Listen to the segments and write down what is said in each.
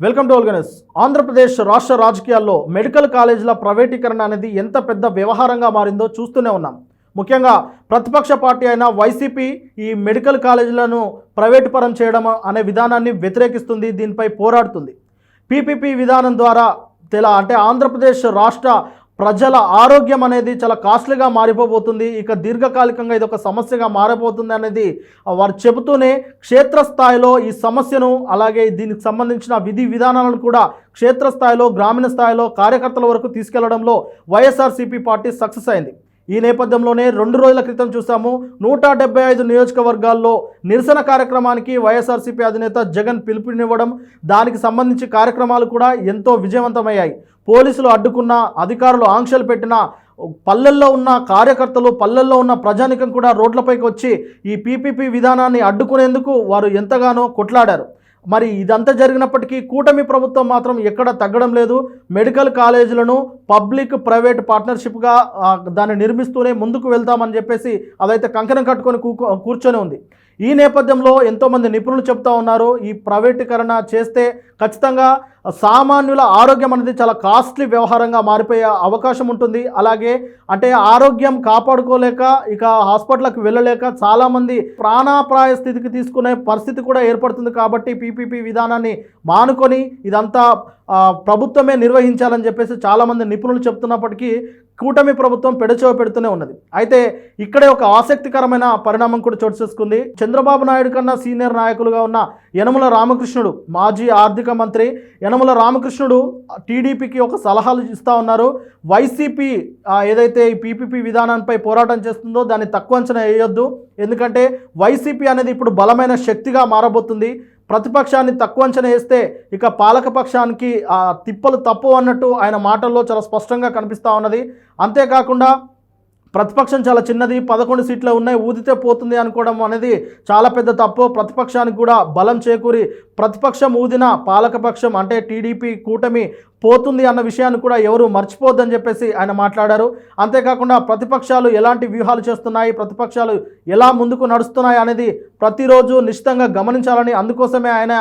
Welcome to ఆల్గనస్ Andhra Pradesh రాష్ట్ర రాజకీయాల్లో medical కాలేజీల ప్రైవేటీకరణ అనేది ఎంత పెద్ద వ్యవహారంగా మారిందో చూస్తూనే ఉన్నాం. ముఖ్యంగా ప్రతిపక్ష పార్టీ అయిన వైసీపీ ఈ మెడికల్ కాలేజీలను ప్రైవేటు పరం చేయడం అనే విధానాన్ని వ్యతిరేకిస్తుంది దీనిపై పోరాడుతుంది. పీపీపీ విధానం ద్వారా తెలా అంటే ఆంధ్రప్రదేశ్ రాష్ట్ర ప్రజల ఆరోగ్యం అనేది చాలా కాస్ట్లీగా మారిపోబోతుంది. ఇక దీర్ఘకాలికంగా ఇది ఒక సమస్యగా మారిపోతుంది అనేది వారు చెబుతూనే క్షేత్రస్థాయిలో ఈ సమస్యను అలాగే దీనికి సంబంధించిన విధి విధానాలను కూడా క్షేత్రస్థాయిలో గ్రామీణ స్థాయిలో కార్యకర్తల వరకు తీసుకెళ్ళడంలో వైఎస్ఆర్సీపీ పార్టీ సక్సెస్ అయింది. ఈ నేపథ్యంలోనే రెండు రోజుల క్రితం చూసాము నూట డెబ్బై ఐదు నియోజకవర్గాల్లో నిరసన కార్యక్రమానికి వైఎస్ఆర్సీపీ అధినేత జగన్ పిలుపునివ్వడం దానికి సంబంధించి కార్యక్రమాలు కూడా ఎంతో విజయవంతమయ్యాయి. పోలీసులు అడ్డుకున్న అధికారులు ఆంక్షలు పెట్టిన పల్లెల్లో ఉన్న కార్యకర్తలు పల్లెల్లో ఉన్న ప్రజానికం కూడా రోడ్లపైకి వచ్చి ఈ పీపీపీ విధానాన్ని అడ్డుకునేందుకు వారు ఎంతగానో కొట్లాడారు. మరి ఇదంతా జరిగినప్పటికీ కూటమి ప్రభుత్వం మాత్రం ఎక్కడ తగ్గడం లేదు. మెడికల్ కాలేజీలను పబ్లిక్ ప్రైవేట్ పార్ట్నర్షిప్గా దాన్ని నిర్మిస్తూనే ముందుకు వెళ్తామని చెప్పేసి అదైతే కంకణం కట్టుకొని కూ కూర్చొని ఉంది. ఈ నేపథ్యంలో ఎంతోమంది నిపుణులు చెప్తా ఉన్నారు ఈ ప్రైవేటీకరణ చేస్తే ఖచ్చితంగా సామాన్యుల ఆరోగ్యం అనేది చాలా కాస్ట్లీ వ్యవహారంగా మారిపోయే అవకాశం ఉంటుంది. అలాగే అంటే ఆరోగ్యం కాపాడుకోలేక ఇక హాస్పిటల్కి వెళ్ళలేక చాలామంది ప్రాణాప్రాయ స్థితికి తీసుకునే పరిస్థితి కూడా ఏర్పడుతుంది కాబట్టి పీపీపీ విధానాన్ని మానుకొని ఇదంతా ప్రభుత్వమే నిర్వహించాలని చెప్పేసి చాలామంది నిపుణులు చెప్తున్నప్పటికీ కూటమి ప్రభుత్వం పెడచో పెడుతూనే ఉన్నది. అయితే ఇక్కడే ఒక ఆసక్తికరమైన పరిణామం కూడా చోటు చేసుకుంది. చంద్రబాబు నాయుడు కన్నా సీనియర్ నాయకులుగా ఉన్న యనమల రామకృష్ణుడు మాజీ ఆర్థిక మంత్రి యనమల రామకృష్ణుడు టీడీపీకి ఒక సలహాలు ఇస్తూ ఉన్నారు. వైసీపీ ఏదైతే ఈ పీపీపీ విధానంపై పోరాటం చేస్తుందో దాన్ని తక్కువ అంచనా వేయొద్దు. ఎందుకంటే వైసీపీ అనేది ఇప్పుడు బలమైన శక్తిగా మారబోతుంది. ప్రతిపక్షాన్ని తక్కువ అంచనా వేస్తే ఇక పాలకపక్షానికి ఆ తిప్పలు తప్పు అన్నట్టు ఆయన మాటల్లో చాలా స్పష్టంగా కనిపిస్తూ ఉన్నది. అంతేకాకుండా ప్రతిపక్షం చాలా చిన్నది పదకొండు సీట్లు ఉన్నాయి ఊదితే పోతుంది అనుకోవడం అనేది చాలా పెద్ద తప్పు. ప్రతిపక్షానికి కూడా బలం చేకూరి ప్రతిపక్షం ఊదిన పాలకపక్షం అంటే టీడీపీ కూటమి పోతుంది అన్న విషయాన్ని కూడా ఎవరు మర్చిపోద్దని చెప్పేసి ఆయన మాట్లాడారు. అంతేకాకుండా ప్రతిపక్షాలు ఎలాంటి వ్యూహాలు చేస్తున్నాయి ప్రతిపక్షాలు ఎలా ముందుకు నడుస్తున్నాయి అనేది ప్రతిరోజు నిశ్చితంగా గమనించాలని అందుకోసమే ఆయన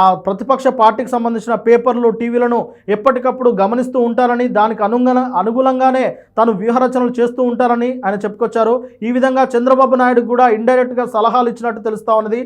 ఆ ప్రతిపక్ష పార్టీకి సంబంధించిన పేపర్లు టీవీలను ఎప్పటికప్పుడు గమనిస్తూ ఉంటారని దానికి అనుగుణ అనుగుణంగానే తాను వ్యూహరచనలు చేస్తూ ఉంటారని ఆయన చెప్పుకొచ్చారు. ఈ విధంగా చంద్రబాబు నాయుడు కూడా ఇండైరెక్ట్గా సలహాలు ఇచ్చినట్టు తెలుస్తూ ఉన్నది.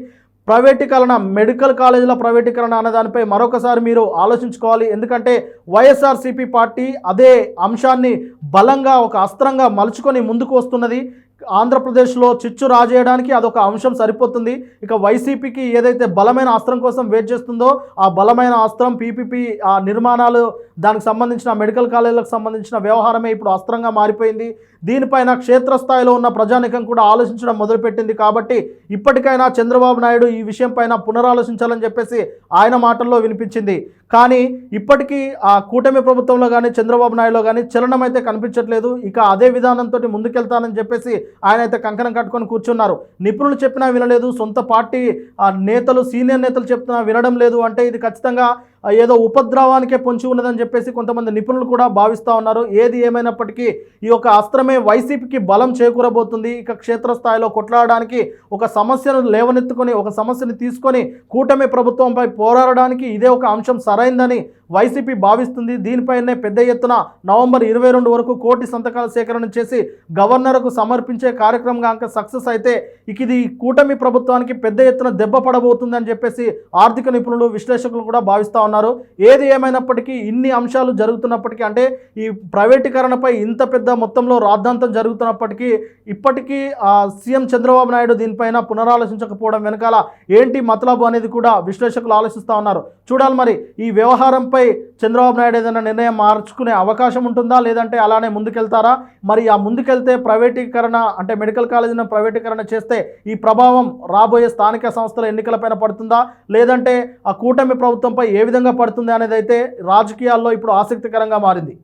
ప్రైవేటీకరణ మెడికల్ కాలేజీల ప్రైవేటీకరణ అనే దానిపై మరొకసారి మీరు ఆలోచించుకోవాలి. ఎందుకంటే వైఎస్ఆర్సీపీ పార్టీ అదే అంశాన్ని బలంగా ఒక అస్త్రంగా మలుచుకొని ముందుకు వస్తున్నది. ఆంధ్రప్రదేశ్లో చిచ్చు రాజేయడానికి అదొక అంశం సరిపోతుంది. ఇక వైసీపీకి ఏదైతే బలమైన అస్త్రం కోసం వెయిట్ చేస్తుందో ఆ బలమైన అస్త్రం పీపీపీ ఆ నిర్మాణాలు దానికి సంబంధించిన మెడికల్ కాలేజీలకు సంబంధించిన వ్యవహారమే ఇప్పుడు అస్త్రంగా మారిపోయింది. దీనిపైన క్షేత్రస్థాయిలో ఉన్న ప్రజానికం కూడా ఆలోచించడం మొదలుపెట్టింది కాబట్టి ఇప్పటికైనా చంద్రబాబు నాయుడు ఈ విషయం పైన పునరాలోచించాలని చెప్పేసి ఆయన మాటల్లో వినిపించింది. కానీ ఇప్పటికీ ఆ కూటమి ప్రభుత్వంలో కానీ చంద్రబాబు నాయుడులో కానీ చలనం అయితే కనిపించట్లేదు. ఇక అదే విధానంతో ముందుకెళ్తానని చెప్పేసి ఆయన అయితే కంకణం కట్టుకొని కూర్చున్నారు. నిపుణులు చెప్పినా వినలేదు. సొంత పార్టీ ఆ, నేతలు సీనియర్ నేతలు చెప్తున్నా వినడం లేదు అంటే ఇది ఖచ్చితంగా ఏదో ఉపద్రవానికే పొంచి ఉన్నదని చెప్పేసి కొంతమంది నిపుణులు కూడా భావిస్తూ ఉన్నారు. ఏది ఏమైనప్పటికీ ఈ యొక్క అస్త్రమే వైసీపీకి బలం చేకూరబోతుంది. ఇక క్షేత్రస్థాయిలో కొట్లాడడానికి ఒక సమస్యను లేవనెత్తుకొని ఒక సమస్యను తీసుకొని కూటమి ప్రభుత్వంపై పోరాడడానికి ఇదే ఒక అంశం సరైందని వైసీపీ భావిస్తుంది. దీనిపైనే పెద్ద ఎత్తున నవంబర్ ఇరవై రెండు వరకు కోటి సంతకాల సేకరణ చేసి గవర్నర్కు సమర్పించే కార్యక్రమం కనుక సక్సెస్ అయితే ఇక ఇది కూటమి ప్రభుత్వానికి పెద్ద ఎత్తున దెబ్బ పడబోతుందని చెప్పేసి ఆర్థిక నిపుణులు విశ్లేషకులు కూడా భావిస్తూ ఉన్నారు. ఏది ఏమైనప్పటికీ ఇన్ని అంశాలు జరుగుతున్నప్పటికీ అంటే ఈ ప్రైవేటీకరణపై ఇంత పెద్ద మొత్తంలో రాద్ధాంతం జరుగుతున్నప్పటికీ ఇప్పటికీ సీఎం చంద్రబాబు నాయుడు దీనిపైన పునరాలోచించకపోవడం వెనకాల ఏంటి మతలబు అనేది కూడా విశ్లేషకులు ఆలోచిస్తూ ఉన్నారు. చూడాలి మరి ఈ వ్యవహారంపై చంద్రబాబు నాయుడు ఏదైనా నిర్ణయం మార్చుకునే అవకాశం ఉంటుందా? లేదంటే అలానే ముందుకెళ్తారా? మరి ఆ ముందుకెళ్తే ప్రైవేటీకరణ అంటే మెడికల్ కాలేజీని ప్రైవేటీకరణ చేస్తే ఈ ప్రభావం రాబోయే స్థానిక సంస్థల ఎన్నికలపైన పడుతుందా? లేదంటే ఆ కూటమి ప్రభుత్వంపై ఏ విధంగా పడుతుంది అనేది అయితే రాజకీయాల్లో ఇప్పుడు ఆసక్తికరంగా మారింది.